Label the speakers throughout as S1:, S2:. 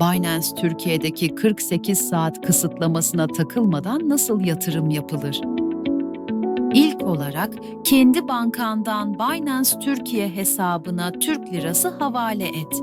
S1: Binance Türkiye'deki 48 saat kısıtlamasına takılmadan nasıl yatırım yapılır? İlk olarak kendi bankandan Binance Türkiye hesabına Türk lirası havale et.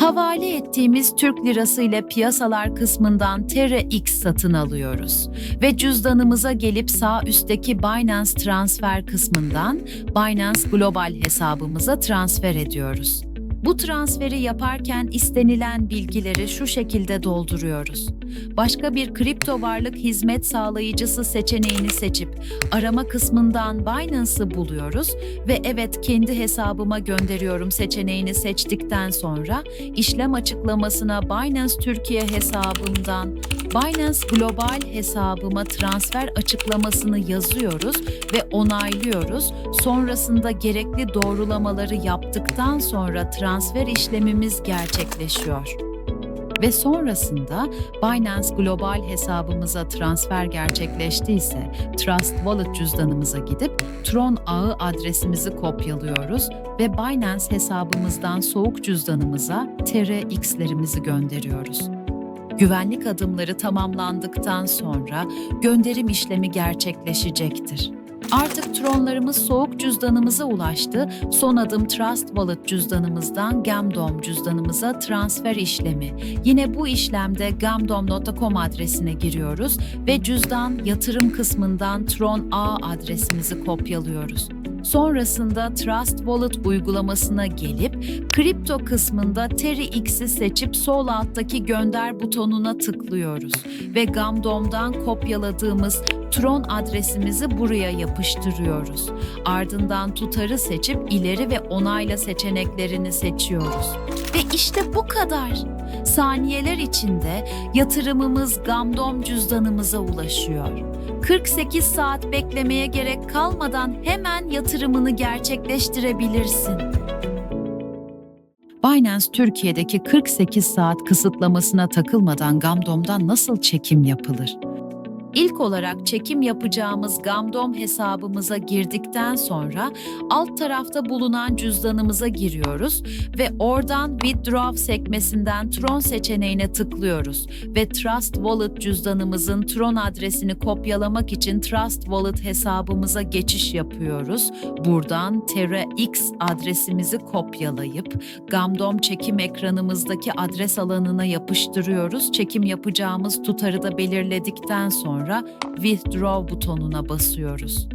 S1: Havale ettiğimiz Türk lirası ile piyasalar kısmından TRX satın alıyoruz ve cüzdanımıza gelip sağ üstteki Binance transfer kısmından Binance Global hesabımıza transfer ediyoruz. Bu transferi yaparken istenilen bilgileri şu şekilde dolduruyoruz. Başka bir kripto varlık hizmet sağlayıcısı seçeneğini seçip arama kısmından Binance'ı buluyoruz ve evet kendi hesabıma gönderiyorum seçeneğini seçtikten sonra işlem açıklamasına Binance Türkiye hesabımdan Binance Global hesabıma transfer açıklamasını yazıyoruz ve onaylıyoruz. Sonrasında gerekli doğrulamaları yaptıktan sonra transfer işlemimiz gerçekleşiyor. Ve sonrasında Binance Global hesabımıza transfer gerçekleştiyse Trust Wallet cüzdanımıza gidip Tron ağı adresimizi kopyalıyoruz ve Binance hesabımızdan soğuk cüzdanımıza TRX'lerimizi gönderiyoruz. Güvenlik adımları tamamlandıktan sonra gönderim işlemi gerçekleşecektir. Artık tronlarımız soğuk cüzdanımıza ulaştı. Son adım Trust Wallet cüzdanımızdan Gamdom cüzdanımıza transfer işlemi. Yine bu işlemde gamdom.com adresine giriyoruz ve cüzdan yatırım kısmından Tron A adresimizi kopyalıyoruz. Sonrasında Trust Wallet uygulamasına gelip kripto kısmında TerryX'i seçip sol alttaki gönder butonuna tıklıyoruz ve Gamdom'dan kopyaladığımız Tron adresimizi buraya yapıştırıyoruz. Ardından tutarı seçip ileri ve onayla seçeneklerini seçiyoruz. Ve işte bu kadar. Saniyeler içinde yatırımımız Gamdom cüzdanımıza ulaşıyor. 48 saat beklemeye gerek kalmadan hemen yatırımını gerçekleştirebilirsin. Binance Türkiye'deki 48 saat kısıtlamasına takılmadan Gamdom'dan nasıl çekim yapılır? İlk olarak çekim yapacağımız Gamdom hesabımıza girdikten sonra alt tarafta bulunan cüzdanımıza giriyoruz ve oradan Withdraw sekmesinden Tron seçeneğine tıklıyoruz ve Trust Wallet cüzdanımızın Tron adresini kopyalamak için Trust Wallet hesabımıza geçiş yapıyoruz. Buradan TerraX adresimizi kopyalayıp Gamdom çekim ekranımızdaki adres alanına yapıştırıyoruz. Çekim yapacağımız tutarı da belirledikten sonra Withdraw butonuna basıyoruz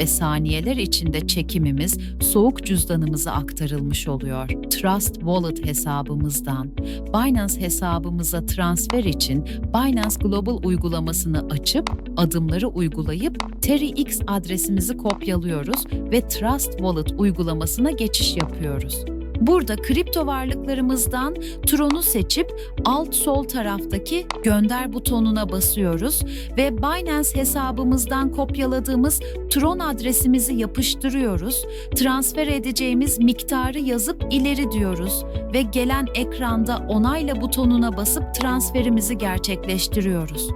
S1: ve saniyeler içinde çekimimiz soğuk cüzdanımıza aktarılmış oluyor. Trust Wallet hesabımızdan Binance hesabımıza transfer için Binance Global uygulamasını açıp adımları uygulayıp TerryX adresimizi kopyalıyoruz ve Trust Wallet uygulamasına geçiş yapıyoruz. Burada kripto varlıklarımızdan Tron'u seçip alt sol taraftaki gönder butonuna basıyoruz ve Binance hesabımızdan kopyaladığımız Tron adresimizi yapıştırıyoruz. Transfer edeceğimiz miktarı yazıp ileri diyoruz ve gelen ekranda onayla butonuna basıp transferimizi gerçekleştiriyoruz.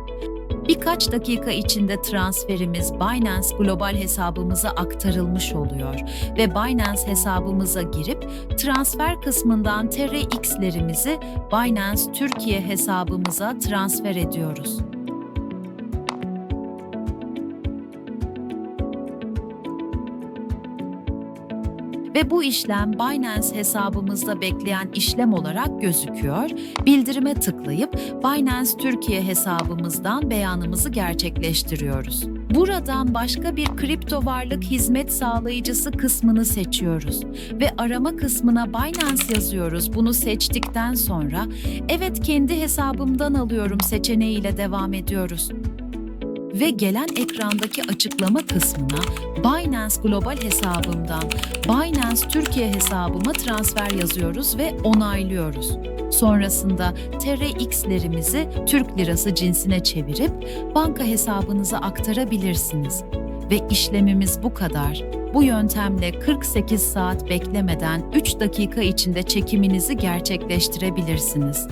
S1: Birkaç dakika içinde transferimiz Binance Global hesabımıza aktarılmış oluyor ve Binance hesabımıza girip transfer kısmından TRX'lerimizi Binance Türkiye hesabımıza transfer ediyoruz. Ve bu işlem Binance hesabımızda bekleyen işlem olarak gözüküyor. Bildirime tıklayıp Binance Türkiye hesabımızdan beyanımızı gerçekleştiriyoruz. Buradan başka bir kripto varlık hizmet sağlayıcısı kısmını seçiyoruz ve arama kısmına Binance yazıyoruz. Bunu seçtikten sonra evet kendi hesabımdan alıyorum seçeneğiyle devam ediyoruz ve gelen ekrandaki açıklama kısmına Binance Global hesabımdan Binance Türkiye hesabıma transfer yazıyoruz ve onaylıyoruz. Sonrasında TRX'lerimizi Türk lirası cinsine çevirip banka hesabınıza aktarabilirsiniz. Ve işlemimiz bu kadar. Bu yöntemle 48 saat beklemeden 3 dakika içinde çekiminizi gerçekleştirebilirsiniz.